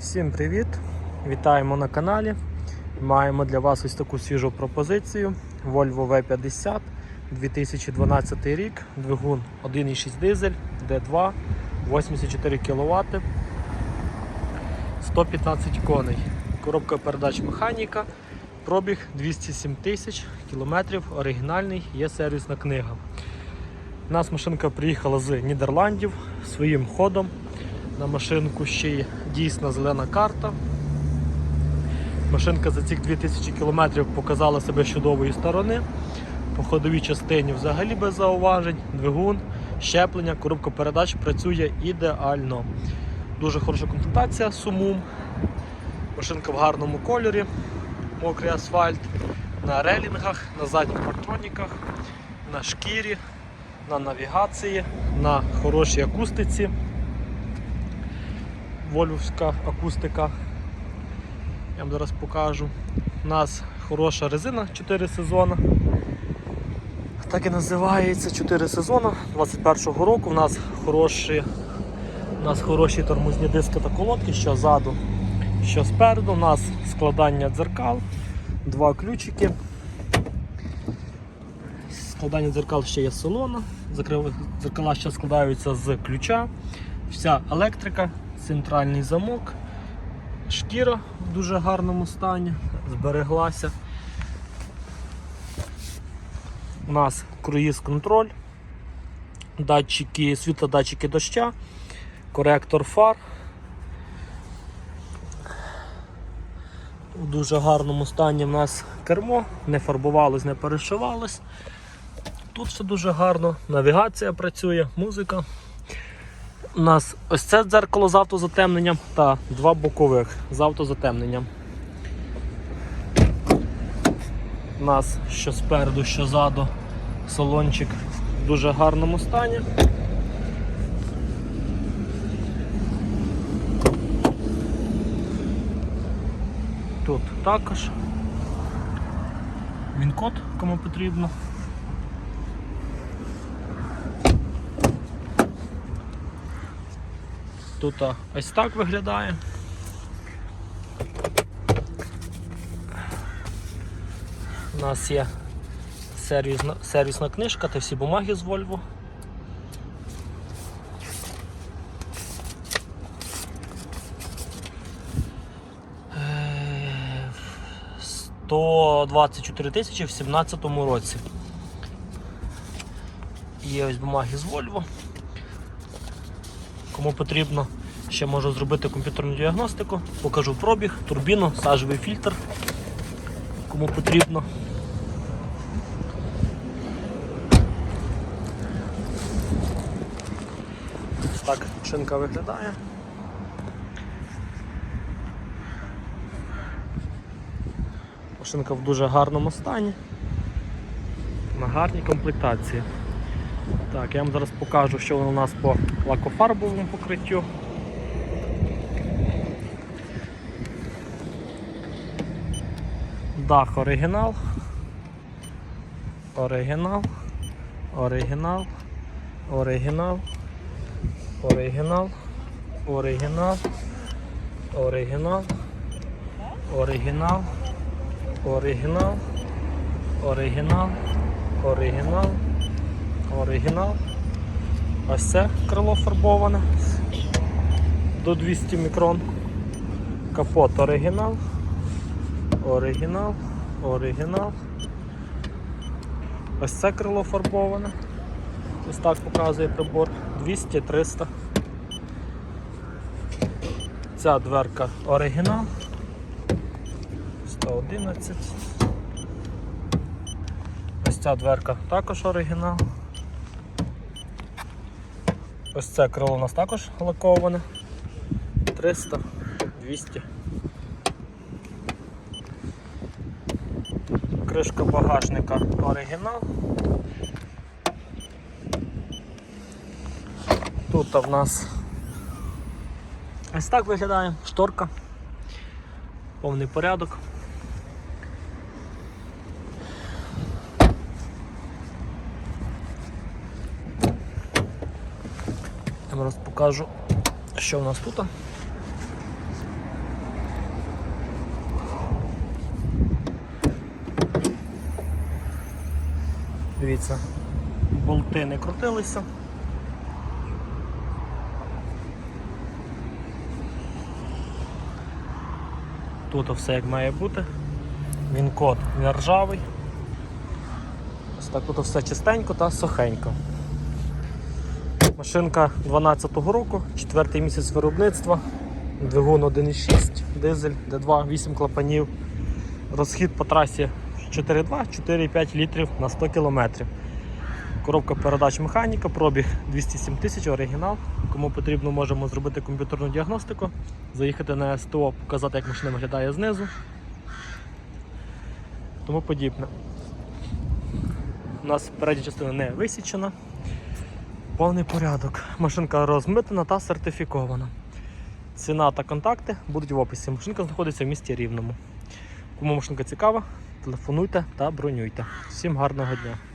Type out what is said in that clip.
Всім привіт! Вітаємо на каналі. Маємо для вас ось таку свіжу пропозицію. Volvo V50 2012 рік, двигун 1,6 дизель, D2, 84 кВт, 115 коней. Коробка передач механіка, пробіг 207 тисяч кілометрів, оригінальний, є сервісна книга. У нас машинка приїхала з Нідерландів своїм ходом. На машинку ще є дійсна зелена карта. Машинка за цих 2000 км показала себе з чудової сторони. По ходовій частині взагалі без зауважень, двигун, щеплення, коробка передач працює ідеально. Дуже хороша комплектація сумум. Машинка в гарному кольорі, мокрий асфальт, на релінгах, на задніх партроніках, на шкірі, на навігації, на хорошій акустиці вольвовська акустика. Я вам зараз покажу. У нас хороша резина 4 сезони. Так і називається 4 сезони 21-го року. У нас хороші, у нас хороші тормозні диски та колодки, що ззаду, що спереду. У нас складання дзеркал, два ключики. Складання дзеркал ще є з салона. Дзеркала ще складаються з ключа. Вся електрика, центральний замок, шкіра в дуже гарному стані, збереглася. У нас круїз-контроль, датчики, світлодатчики доща, коректор фар. У дуже гарному стані в нас кермо, не фарбувалось, не перешивалось. Тут все дуже гарно, навігація працює, музика. У нас ось це дзеркало з автозатемненням та два бокових з автозатемненням. У нас що спереду, що ззаду салончик в дуже гарному стані. Тут також. Він-код, кому потрібно. Тут ось так виглядає. У нас є сервісна, сервісна книжка та всі бумаги з Volvo. Е, 124 тисячі в 2017 році. Є ось бумаги з Volvo. Кому потрібно, ще можу зробити комп'ютерну діагностику, покажу пробіг, турбіну, сажевий фільтр. Кому потрібно. Так шинка виглядає. Машинка в дуже гарному стані, на гарній комплектації. Так, я вам зараз покажу, що воно у нас по лакофарбовому покриттю. Дах оригінал. Оригінал. Оригінал. Оригінал. Оригінал. Оригінал. Оригінал. Оригінал. Оригінал. Оригінал. Оригінал. Оригінал. Ось це крило фарбоване до 200 мікрон. Капот оригінал. Оригінал. Оригінал. Ось це крило фарбоване. Ось так показує прибор. 200-300. Ця дверка оригінал. 111. Ось ця дверка також оригінал. Ось це крило у нас також лаковане. 300, 200. Кришка багажника оригінал. Тут в нас ось так виглядає шторка. Повний порядок. Зараз покажу, що в нас тут. Дивіться, болти не крутилися. Тут все як має бути. Він код не ржавий. Ось так тут все чистенько та сухенько. Машинка 12-го року, четвертий місяць виробництва, двигун 1.6, дизель, D2, 8 клапанів. Розхід по трасі 4,2-4,5 літрів на 100 кілометрів. Коробка передач механіка, пробіг 207 тисяч, оригінал. Кому потрібно, можемо зробити комп'ютерну діагностику, заїхати на СТО, показати, як машина виглядає знизу. Тому подібне. У нас передня частина не висічена. Повний порядок. Машинка розмитана та сертифікована. Ціна та контакти будуть в описі. Машинка знаходиться в місті Рівному. Кому машинка цікава, телефонуйте та бронюйте. Всім гарного дня!